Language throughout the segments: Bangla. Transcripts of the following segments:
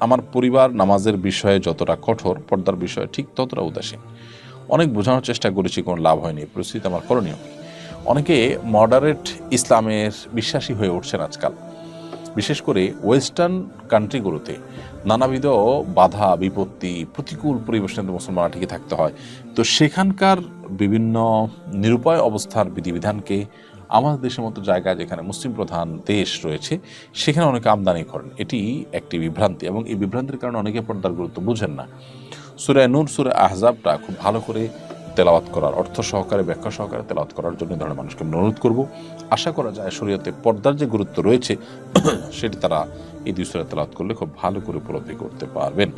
আমার পরিবার নামাজের বিষয়ে যতটা কঠোর, পর্দার বিষয়ে ঠিক ততটা উদাসীন। অনেক বোঝানোর চেষ্টা করেছি, কোনো লাভ হয়নি পরিস্থিতি আমার করণীয়। অনেকে মডারেট ইসলামের বিশ্বাসী হয়ে উঠছেন আজকাল। বিশেষ করে ওয়েস্টার্ন কান্ট্রিগুলোতে নানাবিধ বাধা, বিপত্তি, প্রতিকূল পরিবেশনে মুসলমানরা টিকে থাকতে হয়। তো সেখানকার বিভিন্ন নিরুপায় অবস্থার বিধিবিধানকে আমাদের দেশের মতো জায়গায় যেখানে মুসলিম প্রধান দেশ রয়েছে, সেখানে অনেকে আমদানি করেন। এটি একটি বিভ্রান্তি এবং এই বিভ্রান্তির কারণে অনেকে পর্দার গুরুত্ব বুঝেন না। সুরে নূর, সুরে আহজাবটা খুব ভালো করে তেলাওয়াত করার অর্থ সহকারে, ব্যাখ্যা সহকারে তেলাওয়াত করার জন্য ধরনের মানুষকে অনুরোধ করব। আশা করা যায় শরীয়তে পর্দার যে গুরুত্ব রয়েছে, সেটি তারা এই দুই সুরা তেলাওয়াত করলে খুব ভালো করে উপলব্ধি করতে পারবেন।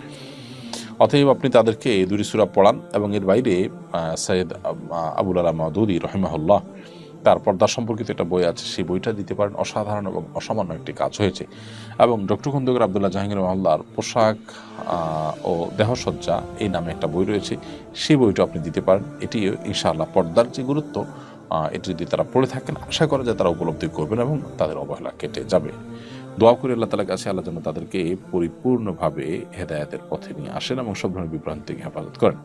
অতএব আপনি তাদেরকে এই দুই সুরা পড়ান এবং এর বাইরে সৈয়দ আব- আবুল আলা মাদুদি রহিমাহুল্লাহ তার পর্দা সম্পর্কিত একটা বই আছে, সেই বইটা দিতে পারেন। অসাধারণ এবং অসামান্য একটি কাজ হয়েছে। এবং ডক্টর খন্দকার আবদুল্লাহ জাহাঙ্গীর মহল্লার পোশাক ও দেহসজ্জা এই নামে একটা বই রয়েছে। সেই বইটা আপনি দিতে পারেন। এটি ইনশাআল্লাহ পর্দার যে গুরুত্ব এটি যদি তারা পড়ে থাকেন, আশা করা যায় তারা উপলব্ধি করবেন এবং তাদের অবহেলা কেটে যাবে। দোয়া করে আল্লাহ তালার কাছে, আল্লাহ যেন তাদেরকে পরিপূর্ণভাবে হেদায়াতের পথে নিয়ে আসেন এবং সব ধরনের বিভ্রান্তি হেফাজত করেন।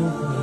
Oh.